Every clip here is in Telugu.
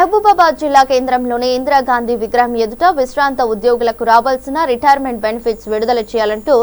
మహబూబాబాద్ జిల్లా కేంద్రంలోని ఇందిరాగాంధీ విగ్రహం ఎదుట విశ్రాంత ఉద్యోగులకు రావాల్సిన రిటైర్మెంట్ బెనిఫిట్స్ విడుదల చేయాలంటూ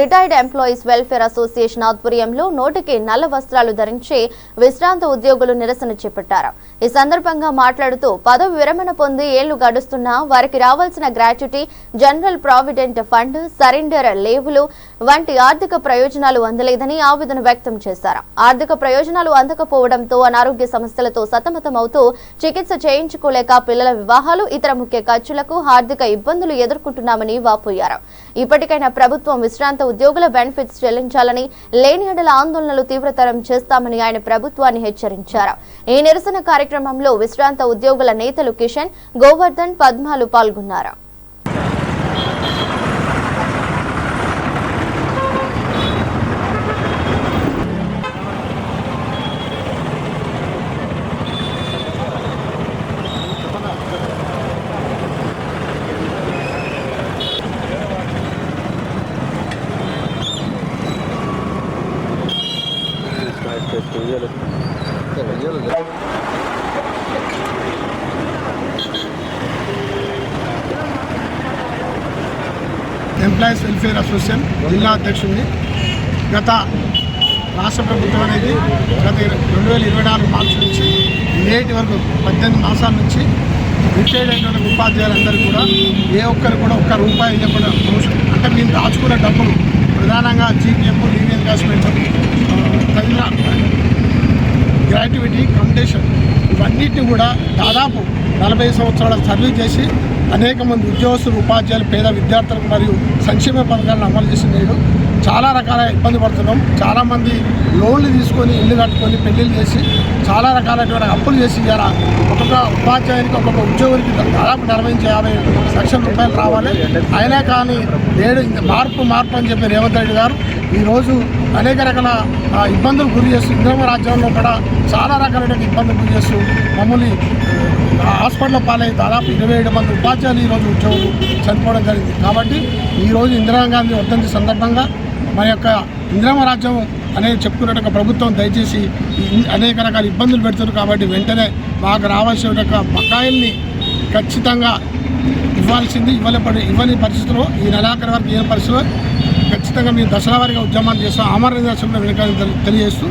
రిటైర్డ్ ఎంప్లాయీస్ వెల్ఫేర్ అసోసియేషన్ ఆధ్వర్యంలో నోటికి నల్ల వస్త్రాలు ధరించి విశ్రాంత ఉద్యోగులు నిరసన చేపట్టారు. ఈ సందర్భంగా మాట్లాడుతూ పదవి విరమణ పొంది ఏళ్ళు గడుస్తున్నా వారికి రావాల్సిన gratuity general provident fund surrender లేవులు వంటి ఆర్థిక ప్రయోజనాలు అందలేదని ఆవేదన వ్యక్తం చేశారు. ఆర్థిక ప్రయోజనాలు అందకపోవడంతో అనారోగ్య సమస్యలతో సతమతమవుతూ చికిత్స చేయించుకోలేక పిల్లల వివాహాలు ఇతర ముఖ్య ఖర్చులకు ఆర్థిక ఇబ్బందులు ఎదుర్కొంటున్నామని వాపోయారు ఇప్పటికైనా ప్రభుత్వం విశ్రాంత ఉద్యోగుల బెనిఫిట్స్ చెల్లించాలని లేని ఆందోళనలు తీవ్రతరం చేస్తామని ఆయన ప్రభుత్వాన్ని హెచ్చరించారు. ఈ నిరసన కార్యక్రమంలో విశ్రాంత ఉద్యోగుల నేతలు కిషన్ గోవర్ధన్ పద్మాలు పాల్గొన్నారు. ఎంప్లాయీస్ వెల్ఫేర్ అసోసియేషన్ జిల్లా అధ్యక్షుడిని గత రాష్ట్ర ప్రభుత్వం అనేది గత రెండు వేల ఇరవై నాలుగు మార్చి నుంచి నేటి వరకు పద్దెనిమిది మాసాల నుంచి రిటైర్డ్ అయినటువంటి ఉపాధ్యాయులందరూ కూడా ఏ ఒక్కరు కూడా ఒక్క రూపాయి ఇవ్వకుండా అంటే మేము దాచుకున్న డబ్బులు ప్రధానంగా జీపీఎం లీవ్ ఎన్కాస్మెంట్ తగిన గ్రాట్యుటీ కమ్యూనికేషన్ ఇవన్నిటిని కూడా దాదాపు నలభై సంవత్సరాల సర్వీస్ చేసి అనేక మంది ఉద్యోగస్తులు ఉపాధ్యాయులు పేద విద్యార్థులకు మరియు సంక్షేమ పథకాలను అమలు చేసి నేడు చాలా రకాల ఇబ్బంది పడుతున్నాం. చాలామంది లోన్లు తీసుకొని ఇల్లు కట్టుకొని పెళ్ళిళ్ళు చేసి చాలా రకాలైనటువంటి అప్పులు చేసి ఇవ్వాలా ఒక్కొక్క ఉపాధ్యాయునికి ఒక్కొక్క ఉద్యోగునికి దాదాపు నలభై నుంచి యాభై లక్షల రూపాయలు రావాలి. అయినా కానీ నేడు మార్పు మార్పు అని చెప్పి రేవంత్ రెడ్డి గారు ఈరోజు అనేక రకాల ఇబ్బందులు గురి చేస్తూ ఇంద్రమ రాజ్యంలో కూడా చాలా రకాలైన ఇబ్బందులు గురి చేస్తూ మమ్మల్ని హాస్పిటల్ పాలై దాదాపు ఇరవై ఏడు మంది ఉపాధ్యాయులు ఈరోజు ఉద్యోగులు చనిపోవడం జరిగింది. కాబట్టి ఈరోజు ఇందిరాగాంధీ వర్ధంతి సందర్భంగా మన యొక్క ఇందిరామ రాజ్యం అనేది చెప్పుకున్నట్టు ప్రభుత్వం దయచేసి అనేక రకాల ఇబ్బందులు పెడుతున్నారు కాబట్టి వెంటనే మాకు రావాల్సిన యొక్క బకాయిల్ని ఖచ్చితంగా ఇవ్వాల్సింది ఇవ్వలేపడి ఇవ్వని పరిస్థితుల్లో ఈ నెలాఖరు వరకు ఏ పరిస్థితుల్లో ఖచ్చితంగా మేము దసరా వారిగా ఉద్యమాలు చేస్తాం ఆమరణ దర్శనంలో వెనకాల తెలియజేస్తూ